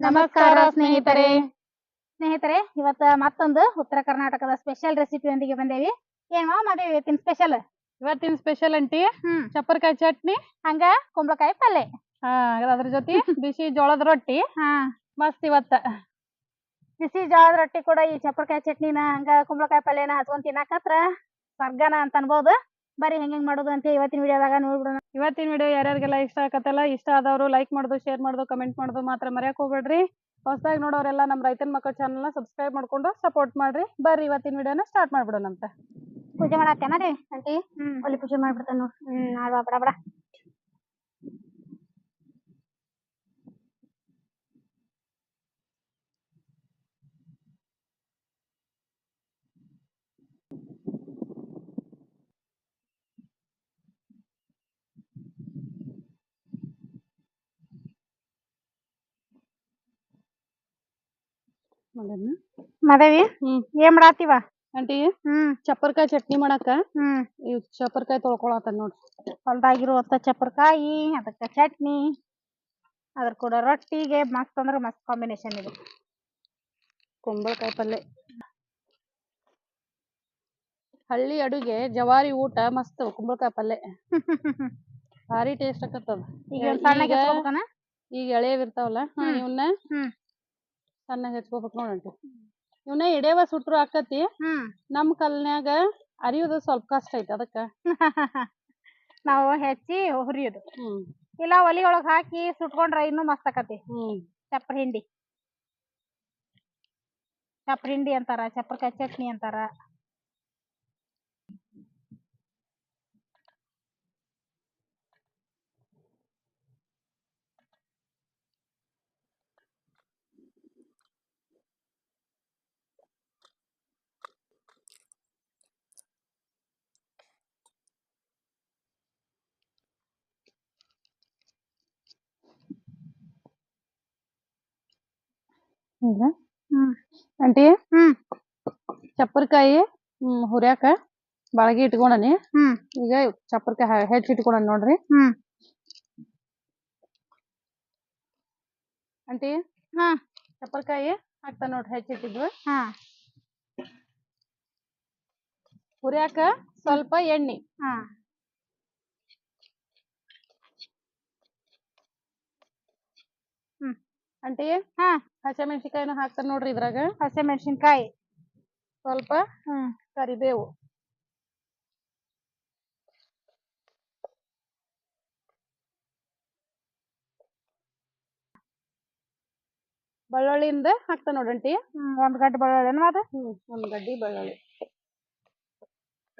ನಮಸ್ಕಾರ ಸ್ನೇಹಿತರೆ. ಸ್ನೇಹಿತರೆ ಇವತ್ತ ಮತ್ತೊಂದು ಉತ್ತರ ಕರ್ನಾಟಕದ ಸ್ಪೆಷಲ್ ರೆಸಿಪಿಯೊಂದಿಗೆ ಬಂದೇವಿ. ಏನೋ ಮಾದೇವಿ ಇವತ್ತಿನ ಸ್ಪೆಷಲ್ ಇವತ್ತಿನ ಸ್ಪೆಷಲ್ ಅಂಟಿ ಹ್ಮ್. ಚಪ್ಪರ್ಕಾಯಿ ಚಟ್ನಿ ಹಂಗ ಕುಂಬಳಕಾಯಿ ಪಲ್ಲೆ. ಹಾ ಅದ್ರ ಜೊತೆ ಬಿಸಿ ಜೋಳದ ರೊಟ್ಟಿ. ಹಾ. ಮಸ್ತ್ ಇವತ್ತ. ಬಿಸಿ ಜೋಳದ ರೊಟ್ಟಿ ಕೂಡ ಈ ಚಪ್ಪರಕಾಯಿ ಚಟ್ನಿನ ಹಂಗ ಕುಂಬಳಕಾಯಿ ಪಲ್ಲೆನ ಹಚ್ಕೊಂಡ್ ತಿನ್ನಾಕತ್ರ ಸ್ವರ್ಗನ ಅಂತ ಅನ್ಬೋದು. ಬರೀ ಹೆಂಗ್ ಹೆಂಗ್ ಮಾಡೋದು ಅಂತ ಇವತ್ತಿನ ವಿಡಿಯೋದಾಗ ನೋಡ್ಬಿಡೋಣ. ಇವತ್ತಿನ ವಿಡಿಯೋ ಯಾರ್ಯಾರಿಗೆಲ್ಲ ಇಷ್ಟ ಆಗತ್ತಲ್ಲ ಇಷ್ಟ ಆದವರು ಲೈಕ್ ಮಾಡೋದು ಶೇರ್ ಮಾಡೋದು ಕಮೆಂಟ್ ಮಾಡೋದು ಮಾತ್ರ ಮರ್ಯಾಕ್ ಹೋಗ್ಬೇಡ್ರಿ. ಹೊಸದಾಗಿ ನೋಡೋರೆಲ್ಲ ನಮ್ಮ ರೈತನ ಮಕ್ಕಳ ಚಾನಲ್ನ ಸಬ್ಸ್ಕ್ರೈಬ್ ಮಾಡ್ಕೊಂಡು ಸಪೋರ್ಟ್ ಮಾಡ್ರಿ. ಬರ್ರಿ ಇವತ್ತಿನ ವಿಡಿಯೋನ ಸ್ಟಾರ್ಟ್ ಮಾಡ್ಬಿಡೋಣಂತೆ. ಪೂಜೆ ಮಾಡತ್ತೇನ ರೀ? ಆಂಟಿ? ಹ್ಮ್ ಒಲಿ ಪೂಜೆ ಮಾಡ್ಬಿಡ್ತೇನೆ ನೋಡ್. ಹ್ಮ್ ಬಡ ಬಡ ಮದೇವಿ? ಏನ್ ಮಾಡಾತಿವ ಆಂಟಿ ಹ್ಮ್. ಚಪ್ಪರ್ಕಾಯಿ ಚಟ್ನಿ ಮಾಡಾಕ? ಹ್ಮ್. ಇವ್ ಚಪ್ಪರ್ಕಾಯಿ ತೊಳ್ಕೊಳತ್ತ ನೋಡ್ರಿ ಹೊಲ್ದಾಗಿರುವಂತ ಚಪ್ಪರ್ಕಾಯಿ ಅದಕ್ಕ ಚಟ್ನಿ ಅದ್ರ ಕೂಡ ರೊಟ್ಟಿಗೆ ಮಸ್ತ್ ಅಂದ್ರ ಮಸ್ತ್ ಕಾಂಬಿನೇಷನ್ ಇದು. ಕುಂಬಳಕಾಯಿ ಪಲ್ಯ ಹಳ್ಳಿ ಅಡುಗೆ ಜವಾರಿ ಊಟ ಮಸ್ತ್ ಕುಂಬಳಕಾಯಿ ಪಲ್ಯ ಭಾರಿ ಟೇಸ್ಟ್ ಆಕತ್ತದ ಈಗ ಸಣ್ಣ ಈಗ- ಎಳೆಯವಿರ್ತಾವಲ್ಲ ಇರ್ತಾವಲ್ಲ ಹಾ, ಇವನ್ನ ಹ್ಮ್ ಸಣ್ಣ ಹೆಚ್ಕೋಬೇಕು ನೋಡಂಟಿ ಇವನ್ನ ಎಡೆವ ಸುಟ್ರು ಆಕತಿ. ಹ್ಮ್. ನಮ್ ಕಲ್ನ್ಯಾಗ ಅರಿಯೋದು ಸ್ವಲ್ಪ ಕಷ್ಟ ಐತಿ ಅದಕ್ಕ. ನಾವು ಹೆಚ್ಚಿ ಹುರಿಯೋದು. ಹ್ಮ್. ಇಲ್ಲ ಒಲಿ ಒಳಗ್ ಹಾಕಿ ಸುಟ್ಕೊಂಡ್ರ ಇನ್ನೂ ಮಸ್ತ್ ಆಕತಿ. ಹ್ಮ್. ಚಪ್ರ ಹಿಂಡಿ. ಚಪ್ರ ಹಿಂಡಿ ಅಂತಾರ ಚಪ್ರಕಾಯಿ ಚಟ್ನಿ ಅಂತಾರ. ಹ್ಮ್. ಆಂಟಿ? ಚಪ್ಪರ್ಕಾಯಿ ಹುರ್ಯಾಕ ಬಾಳಗಿ ಇಟ್ಕೊಂಡನಿ. ಹ್ಮ್. ಈಗ ಚಪ್ಪರ್ಕಾಯಿ ಹೆಚ್ಚಿ ಇಟ್ಕೊಂಡನಿ ನೋಡ್ರಿ. ಹ್ಮ್. ಆಂಟಿ? ಹಾ. ಚಪ್ಪರ್ಕಾಯಿ ಹಾಕ್ತಾ ನೋಡ್ರಿ ಹೆಚ್ಚಿಟ್ಟಿದ್ವು ಹಾ. ಹುರಿಯಾಕ ಸ್ವಲ್ಪ ಎಣ್ಣೆ. ಹಾ. ಆಂಟಿ? ಹಾ. ಹಸಿಮೆಣಸಿಕಾಯಿನೂ ಹಾಕ್ತಾರ ನೋಡ್ರಿ ಇದ್ರಾಗ. ಹಸಿ ಮೆಣಸಿನ್ಕಾಯಿ ಸ್ವಲ್ಪ ಹ್ಮ್. ಕರಿಬೇವು. ಬೆಳ್ಳುಳ್ಳಿಯಿಂದ ಹಾಕ್ತಾ ನೋಡಂಟಿ ಒಂದ್ ಗಡ್ಡೆ ಬೆಳ್ಳುಳ್ಳಿ ಅದ ಒಂದ್ ಗಡ್ಡಿ ಬೆಳ್ಳುಳ್ಳಿ.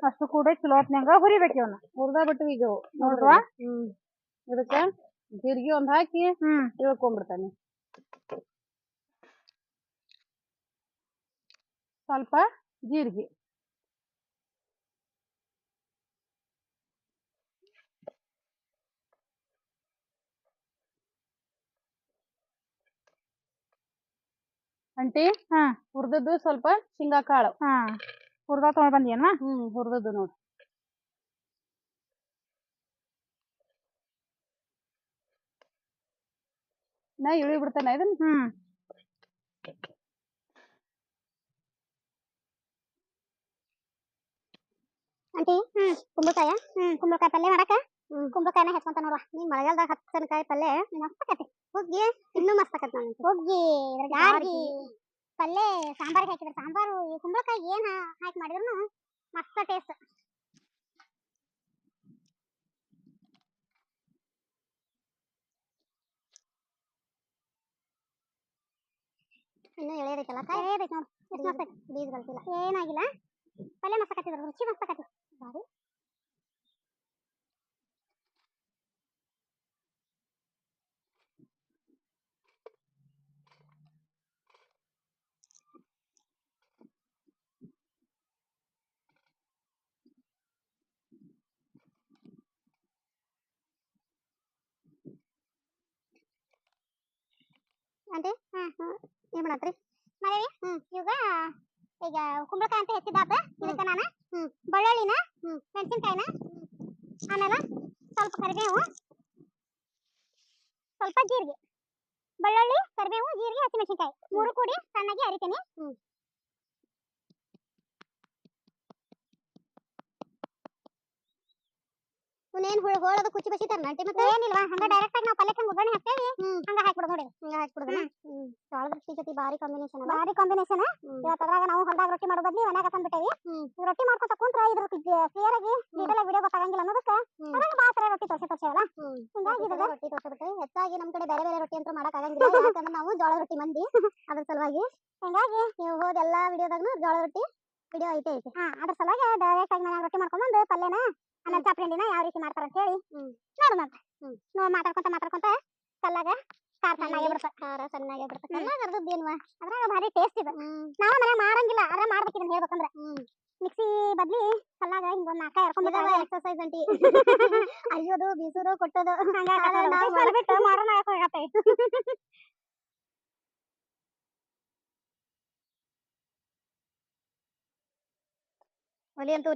ಅಷ್ಟು ಕೂಡ ಚಲೋ ಹೊತ್ನ್ಯಾಗ ಹುರಿಬೇಕು ಇವನ್ನ ಹುರ್ದಾ ಬಿಟ್ಟು ಈಗ ನೋಡ್ರವಾ ಹ್ಮ್. ಇದಕ್ಕ ಜೀರ್ಗಿ ಒಂದ್ ಹಾಕಿ ಹ್ಮ್. ಇಳ್ಕೊಂಡ್ಬಿಡ್ತಾನೆ. ಸ್ವಲ್ಪ ಜೀರ್ಗಿ. ಅಂಟಿ ಹಾ ಹುರ್ದದ್ದು ಸ್ವಲ್ಪ ಶೇಂಗಾ ಕಾಳು. ಹಾ ಹುರ್ದ ತಗೊಂಡ್ ಬಂದಿಯನ್ವಾ? ಹ್ಮ್ ಹುರ್ದದ್ದು ನೋಡ್ರಿ ನಾ ಇಳಿ ಬಿಡ್ತಾನ ಇದನ್ನ? ಹ್ಮ್. ಆಂಟಿ ಹ್ಮ್ ಕುಂಬಳಕಾಯ ಹ್ಮ್ ಕುಂಬಳಕಾಯಿ ಪಲ್ಯ ಮಾಡಕ? ಹ್ಮ್. ಕುಂಬಳಕಾಯಿನ ಹೆಚ್ಕೊಂತ ನೋಡುವ. ನೀನ್ ಮಳೆಗಾಲದಾಗ ಹತ್ತನಕಾಯಿ ಪಲ್ಯ ಮಸ್ತ್ ಆಕತಿ. ಹುಗ್ಗಿ. ಇನ್ನೂ ಮಸ್ತ್ ಆಕತಿ ಹುಗ್ಗಿ. ಪಲ್ಲೆ ಪಲ್ಯ ಸಾಂಬಾರಿಗೆ ಹಾಕಿದ್ರೆ. ಸಾಂಬಾರು ಈ ಕುಂಬಳಕಾಯಿ ಏನ್ ಹಾಕಿ ಮಾಡಿದ್ರು ಮಸ್ತ್ ಟೇಸ್ಟ್ ಇನ್ನೂ ಎಳೆಯದೈತಲ್ಲ ಕಾಯಿ? ಎಳೆಯಬೇಕು ನೋಡಿ. ಎಷ್ಟು ಮಸ್ತ್ ಬೀಜ ಕಲ್ತಿಲ್ಲ ಏನಾಗಿಲ್ಲ? ಪಲ್ಯ ಮಸ್ತ್ ಆಕತಿ ರುಚಿ ಮಸ್ತ್ ಬಾರಿ ಆಂಟಿ ಹ್ಮ್ ಹ್ಮ್ ಏನ್ ಮಾಡತ್ರಿ ಮನೇವಿ ಹ್ಮ್ ಈಗ ಈಗ ಕುಂಬಳಕಾಯಿ ಅಂತ ಹೆಚ್ಚಿದಾಪ ಇದಕ್ಕ ನಾನು ಬೆಳ್ಳುಳ್ಳಿನ ಮೆಣಸಿನ್ಕಾಯಿನ ಆಮೇಲೆ ಸ್ವಲ್ಪ ಕರಿಬೇವು ಸ್ವಲ್ಪ ಜೀರಿಗೆ. ಬೆಳ್ಳುಳ್ಳಿ ಕರಿಬೇವು ಜೀರಿಗೆ ಹಸಿಮೆಣಸಿನಕಾಯಿ ಮೂರು ಕೂಡಿ ಸಣ್ಣಗೆ ಅರಿತೀನಿ. ಇವನೇನ್ ಹುಳ ಹೋಳದ ಕುಚ್ಚಿ ಬಸಿತಾರ ತರ್ನಂಟಿ ಮತ್ತೆ? ಏನಿಲ್ವಾ ಹಂಗ ಡೈರೆಕ್ಟ್ ಆಗಿ ನಾವು ಪಲ್ಯಕ್ಕೆ ಒಗ್ಗರಣೆ ಹಾಕ್ತೇವಿ. ಹಂಗ ಹಾಕ್ಬಿಡೋದು ನೋಡಿ. ಹಂಗ ಹಾಕ್ಬಿಡೋದು ಜೊತೆ ಬಾರಿ ಕಾಂಬಿನೇಷನ್ ಬಾರಿ ಕಾಂಬಿನೇಷನ್ ಇವತ್ತು ಅದ್ರಾಗ ನಾವು ಹೊಲ್ದಾಗ ರೊಟ್ಟಿ ಮಾಡೋ ಬದ್ಲಿ ಮನ್ಯಾಗ ತಂದ್ಬಿಟ್ಟೇವಿ ರೊಟ್ಟಿ ಮಾಡ್ಕೊತ ಕುಂತ್ರ ಇದ್ರ ಕ್ಲಿಯರ್ ಆಗಿ ಇದೆಲ್ಲ ವಿಡಿಯೋ ಗೊತ್ತಾಗಂಗಿಲ್ಲ ಅನ್ನೋದಕ್ಕೆ ಅದ್ರಾಗ ಬಾ ತರ ರೊಟ್ಟಿ ತೋರ್ಸಿ ತೋರ್ಸೇವಲ್ಲ? ಹಿಂಗಾಗಿ ರೊಟ್ಟಿ ತೋರ್ಸಬಿಟ್ಟು ಹೆಚ್ಚಾಗಿ ನಮ್ ಕಡೆ ಬೇರೆ ಬೇರೆ ರೊಟ್ಟಿ ಅಂತ ಮಾಡಕ್ ಆಗಂಗಿಲ್ಲ. ಯಾಕಂದ್ರೆ ನಾವು ಜೋಳ ರೊಟ್ಟಿ ಮಂದಿ. ಅದ್ರ ಸಲುವಾಗಿ ಹಿಂಗಾಗಿ ನೀವು ಹೋದ ಎಲ್ಲಾ ವಿಡಿಯೋದಾಗನು ಜೋಳದ ರೊಟ್ಟಿ ವಿಡಿಯೋ ಐತೆ ಐತೆ. ಹಾ ಅದ್ರ ಸಲುವಾಗಿ ಡೈರೆಕ್ಟ್ ಆಗಿ ಮನ್ಯಾಗ ರೊಟ್ಟಿ ಮಾಡ್ಕೊಂಡ್ಬಂದು ಪಲ್ಯನ ಅನ್ನ ಚಾಪ್ರಿಂಡಿನ ಯಾವ ರೀತಿ ಮಾಡ್ತಾರ ಅಂತ ಹೇಳಿ ನೋಡೋಣ ನೋಡ್ ಮಾತಾಡ್ಕೊಂತ ಮಾತಾಡ್ಕೊಂತ ಕಲ್ಲಾಗ ಖಾರ ಸಣ್ಣಾಗೆ ಬಿಡ್ತ ಖಾರ ಸಣ್ಣಾಗೆ ಬಿಡ್ತ ಕರ್ದದ್ದು ಅರ್ಧದ್ದೇನ್ವ ಅದ್ರಾಗ ಭಾರಿ ಟೇಸ್ಟ್ ಇದೆ. ನಾವು ಮನೆ ಮಾಡಂಗಿಲ್ಲ ಅದ್ರ ಮಾಡ್ಬೇಕು ಇದನ್ನ ಹೇಳ್ಬೇಕಂದ್ರೆ. ಮಿಕ್ಸಿ ಬದ್ಲಿ ಕಲ್ಲಾಗ ಹಿಂಗ್ ಒಂದ್ ನಾಲ್ಕ ಎರ್ಕೊಂಡ್ ಎಕ್ಸರ್ಸೈಸ್ ಅಂಟಿ. ಅರಿಯೋದು ಬೀಸೋದು ಕೊಟ್ಟೋದು. ಬಿಟ್ಟು ಮಾಡೋಣ ಯಾಕಾಗತ್ತೆ ಒಲಿ ಅಂತ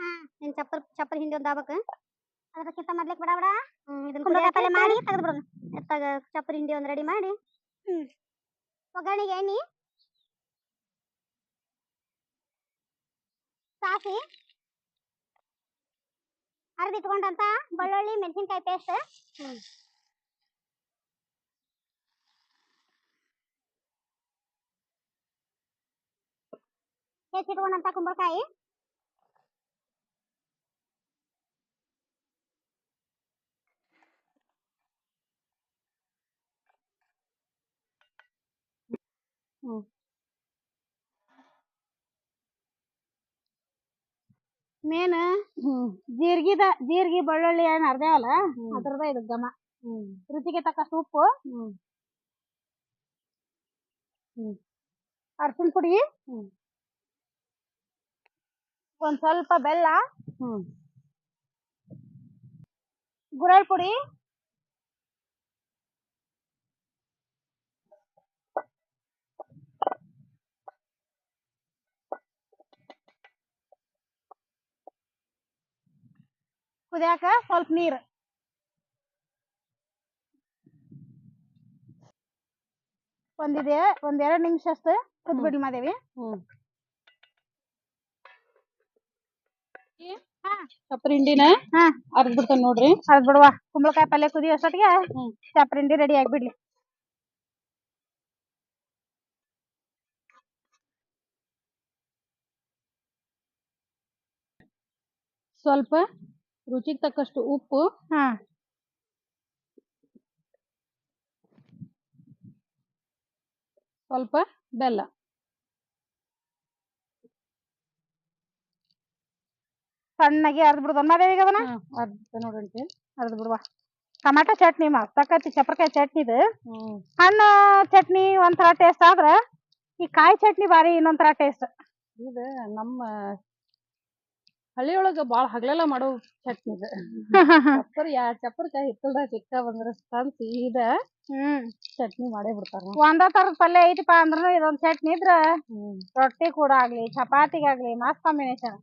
ಹಾ. ನಿನ್ ಚಪ್ಪಲ್ ಚಪ್ಪಲ್ ಹಿಂಡಿ ಒಂದ್ ಆಗ್ಬೇಕು. ಅದಕ್ಕಿಂತ ಮೊದ್ಲಿಕ್ ಬಿಡ ಬಿಡ. ಕುಂಬಳಕಾಯಿ ಮಾಡಿ ತೆಗೆದು ಬಿಡೋಣ ಎತ್ತಾಗ ಚಪ್ಪರಿ ಹಿಂಡಿ ಒಂದ್ ರೆಡಿ ಮಾಡಿ. ಒಗ್ಗರಣೆಗೆ ಎಣ್ಣೆ. ಸಾಸಿ. ಅರ್ದಿಟ್ಕೊಂಡಂತ ಬೆಳ್ಳುಳ್ಳಿ ಮೆಣಸಿನ್ಕಾಯಿ ಪೇಸ್ಟ್ ಹೆಚ್ಚಿಟ್ಕೊಂಡಂತ ಕುಂಬಳಕಾಯಿ. ಮೇನ್ ಜೀರ್ಗಿದ ಜೀರ್ಗಿ ಬೆಳ್ಳುಳ್ಳಿ ಏನ್ ಅರ್ದೇವಲ್ಲ ಅದ್ರದ ಇದು ಘಮ. ರುಚಿಗೆ ತಕ್ಕಷ್ಟು ಉಪ್ಪು. ಅರ್ಶಿನ ಪುಡಿ. ಒಂದ್ ಸ್ವಲ್ಪ ಬೆಲ್ಲ. ಗುರಳ್ ಪುಡಿ ಕುದಿಯಾಕ ಸ್ವಲ್ಪ ನೀರ್. ಒಂದಿದೆ ಒಂದ್ ಎರಡ್ ನಿಮಿಷ ಅಷ್ಟ ಕುದ್ಬಿಡಿ ಮಾದೇವಿ. ಹಾ. ಅರ್ದ್ ಬಿಡ್ತಾನೆ ನೋಡ್ರಿ. ಅದ್ ಬಿಡುವ. ಕುಂಬಳಕಾಯಿ ಪಲ್ಯ ಕುದಿ ಅಷ್ಟೊತ್ತಿಗೆ ಚಪ್ರಿಂಡಿ ರೆಡಿ ಆಗ್ಬಿಡ್ಲಿ ಸ್ವಲ್ಪ ರುಚಿಗೆ ತಕ್ಕಷ್ಟು ಉಪ್ಪು. ಹಾ. ಸ್ವಲ್ಪ ಬೆಲ್ಲ. ಸಣ್ಣಗೆ ಅರ್ದ್ ಬಿಡುದ ಮಾದೇವಿಗೆ ಅದನ್ನ? ಅರ್ಧ ನೋಡ್ರಿ ಅರ್ದ್ ಬಿಡುವ. ಟಮಾಟೊ ಚಟ್ನಿ ಮಸ್ತಕತಿ ಚಪ್ರಕಾಯಿ ಚಟ್ನಿ ಇದು. ಹಣ್ಣು ಚಟ್ನಿ ಒಂಥರ ಟೇಸ್ಟ್ ಆದ್ರ ಈ ಕಾಯಿ ಚಟ್ನಿ ಬಾರಿ ಇನ್ನೊಂಥರ ಟೇಸ್ಟ್ ಇದು ನಮ್ಮ ಹಳ್ಳಿಯೊಳಗ ಬಾಳ ಹಗಲೆಲ್ಲ ಮಾಡೋ ಚಟ್ನಿ ಇದು ಚಪ್ಪರ್ ಯಾ ಚಪ್ಪರ್ಕಾಯಿ ಹಿತ್ತಲ್ದಾಗ ಸಿಕ್ಕ ಬಂದ್ರ ತಂದ್ ಸೀದ ಹ್ಮ್. ಚಟ್ನಿ ಮಾಡೇ ಬಿಡ್ತಾರ ಒಂದ ತರದ ಪಲ್ಯ ಐತಿಪಾ ಅಂದ್ರ ಇದೊಂದ್ ಚಟ್ನಿ ಇದ್ರ ರೊಟ್ಟಿ ಕೂಡ ಆಗ್ಲಿ ಚಪಾತಿಗಾಗ್ಲಿ ಮಸ್ತ್ ಕಾಂಬಿನೇಷನ್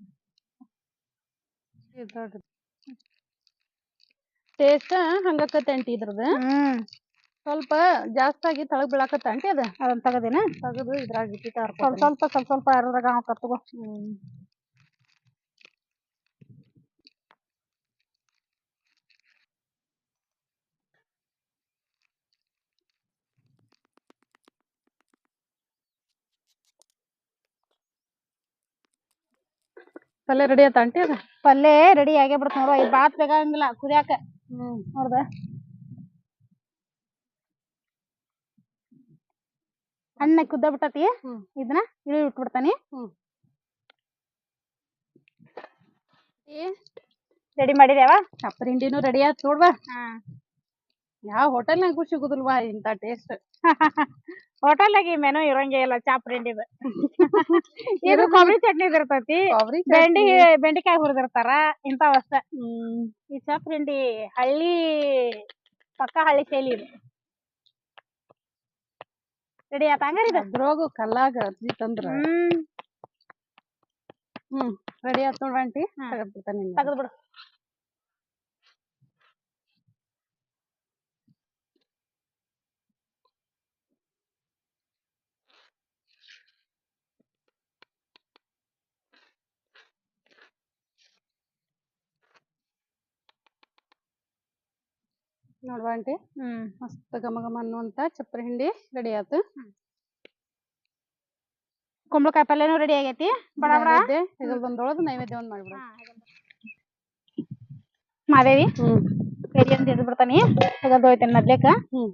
ಟೇಸ್ಟ್ ಹಂಗಕ್ಕತ್ತೆ ಅಂಟಿ ಇದ್ರದ. ಸ್ವಲ್ಪ ಜಾಸ್ತಿ ಆಗಿ ತಳಗ್ ಬೀಳಾಕತ್ತ ಅಂಟಿ ಅದ. ಅದನ್ನ ತಗದೇನ? ತಗದು ಇದ್ರಾಗ ಸ್ವಲ್ಪ ಸ್ವಲ್ಪ ಸ್ವಲ್ಪ ಸ್ವಲ್ಪ ಅರ್ದಾಗ ಹಾಕತ್ತಗೋ ಹ್ಮ್. ಪಲ್ಯ ರೆಡಿ ಆತ ಅಂಟಿ ಅದ ಪಲ್ಲೆ ರೆಡಿ ಆಗೇ ಬಿಡ್ತ ನೋಡುವ ಇದು ಬಾತ್ ಬೇಕಾಗಂಗಿಲ್ಲ ಕುದಿಯಾಕ. ನೋಡ್ದ. ಅಣ್ಣ ಕುದ್ದ ಬಿಟ್ಟತಿ ಇದನ್ನ ಇಳಿ ಇಟ್ಬಿಡ್ತಾನಿ. ಹ್ಮ್. ರೆಡಿ ಮಾಡಿದ್ಯಾವ? ಹಿಂಡಿನೂ ರೆಡಿ ಆತ್ ನೋಡ್ವಾ. ಹಾ. ಯಾವ ಹೋಟೆಲ್ನಾಗೂ ಸಿಗುದಿಲ್ವಾ ಇಂತ ಟೇಸ್ಟ್ ಹೋಟೆಲ್ನಾಗ ಈ ಮೆನು ಇರಂಗೇ ಇಲ್ಲ ಚಾಪ್ರಿಂಡಿದ ಇದು ಕೊಬ್ಬರಿ ಚಟ್ನಿ ಇರ್ತೈತಿ ಬೆಂಡಿ ಬೆಂಡಿಕಾಯಿ ಹುರಿದಿರ್ತಾರ ಇಂಥವ್ ಅಷ್ಟ. ಹ್ಮ್. ಈ ಚಾಪ್ರಿಂಡಿ ಹಳ್ಳಿ ಪಕ್ಕ ಹಳ್ಳಿ ಶೈಲಿ ಇದು. ರೆಡಿ ಆತ ಹಂಗಾರ ಇದು? ಅದ್ರೊಳಗು ಕಲ್ಲಾಗ ಅರ್ಜಿ ತಂದ್ರ. ಹ್ಮ್. ಹ್ಮ್. ರೆಡಿ ಆತ್ ನೋಡ್ರಿ ಆಂಟಿ. ಹಾ. ತೆಗೆದ್ಬಿಡ್ತಾನೆ ತೆಗೆದು ಬಿಡು. ನೋಡುವ ಆಂಟಿ. ಹ್ಮ್. ಮಸ್ತ್ ಘಮ ಘಮ ಅನ್ನುವಂತ ಚಪ್ಪರ ಹಿಂಡಿ ರೆಡಿ ಆತು. ಕುಂಬಳಕಾಯಿ ಪಲ್ಯನೂ ರೆಡಿ ಆಗೈತಿ. ಬಡ ಬಡ. ಹೆಗಲ್ ಬಂದೊಳದು ನೈವೇದ್ಯ ಒಂದ್ ಮಾಡ್ಬಿಡ. ಮಾದೇವಿ ಹ್ಮ್. ಎರಿ ಅಂತ ಹಿಡಿದು ಬಿಡ್ತಾನಿ. ತೆಗೆದು ಹೋಯ್ತೇನೆ ಮೊದ್ಲೇಕ ಹ್ಮ್.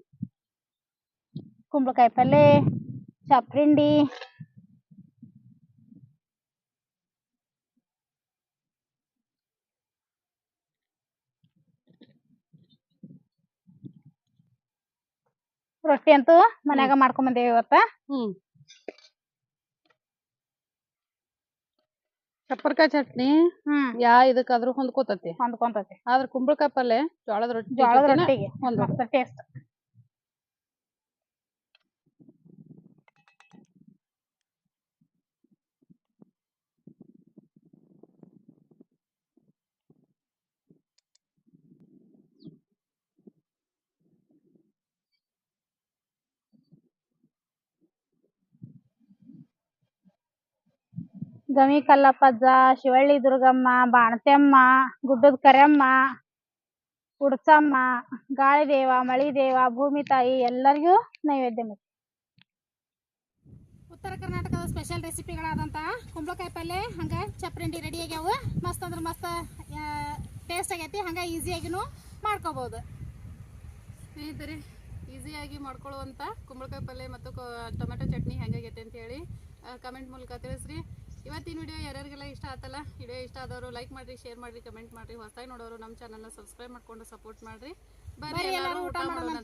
ಕುಂಬಳಕಾಯಿ ಪಲ್ಯ ಚಪ್ರಿಂಡಿ ರೊಟ್ಟಿ ಅಂತೂ ಮನ್ಯಾಗ ಮಾಡ್ಕೊಂಡ್ ಬಂದೇವಿ ಇವತ್ತ. ಹ್ಮ್. ಚಪ್ಪರ್ಕಾಯಿ ಚಟ್ನಿ ಹ್ಮ್. ಯಾ ಇದಕ್ಕಾದ್ರೂ ಹೊಂದ್ಕೋತತಿ. ಹೊಂದ್ಕೊಂತತಿ. ಆದ್ರ ಕುಂಬಳಕಾಯಿ ಪಲ್ಲೆ ಜೋಳದ ರೊಟ್ಟಿ ಜೋಳದ ಜೊತೆನ ರೊಟ್ಟಿಗೆ. ಮಸ್ತ್ ಟೇಸ್ಟ್ ಗಮಿ ಕಲ್ಲಪ್ಪಜ್ಜ ಶಿವಳ್ಳಿ ದುರ್ಗಮ್ಮ ಬಾಣತೆಮ್ಮ ಗುಡ್ಡದ ಗಾಳಿ ದೇವ ಗಾಳಿದೇವ ಮಳಿದೇವ ಭೂಮಿ ತಾಯಿ ಎಲ್ಲರಿಗೂ ನೈವೇದ್ಯ ಉತ್ತರ ಕರ್ನಾಟಕದ ಸ್ಪೆಷಲ್ ರೆಸಿಪಿಗಳಾದಂಥ ಕುಂಬಳಕಾಯಿ ಪಲ್ಯ ಹಂಗ ಚಪ್ರಂಡಿ ರೆಡಿ ಆಗ್ಯಾವ. ಮಸ್ತ್ ಅಂದ್ರೆ ಮಸ್ತ್ ಟೇಸ್ಟ್ ಆಗೈತಿ. ಹಂಗ ಈಸಿಯಾಗಿನೂ ಮಾಡ್ಕೋಬಹುದು ಸ್ನೇಹಿತರೆ ಈಸಿಯಾಗಿ ಮಾಡ್ಕೊಳ್ಳುವಂಥ ಕುಂಬಳಕಾಯಿ ಪಲ್ಯ ಮತ್ತು ಕೊ- ಟೊಮೆಟೊ ಚಟ್ನಿ ಹೆಂಗಾಗೈತೆ ಅಂತ ಹೇಳಿ ಕಮೆಂಟ್ ಮೂಲಕ ತಿಳಿಸ್ರಿ. ಇವತ್ತಿನ ವಿಡಿಯೋ ಯಾರ್ಯಾರಿಗೆಲ್ಲ ಇಷ್ಟ ಆತಲ್ಲ ವಿಡಿಯೋ ಇಷ್ಟ ಆದವರು ಲೈಕ್ ಮಾಡ್ರಿ ಶೇರ್ ಮಾಡ್ರಿ ಕಮೆಂಟ್ ಮಾಡ್ರಿ. ಹೊಸದಾಗಿ ನೋಡೋರು ನಮ್ಮ ಚಾನಲ್ನ ಸಬ್ಸ್ಕ್ರೈಬ್ ಮಾಡ್ಕೊಂಡು ಸಪೋರ್ಟ್ ಮಾಡ್ರಿ. ಬರ್ರಿ ಎಲ್ಲರೂ ಊಟ ಮಾಡೋಣ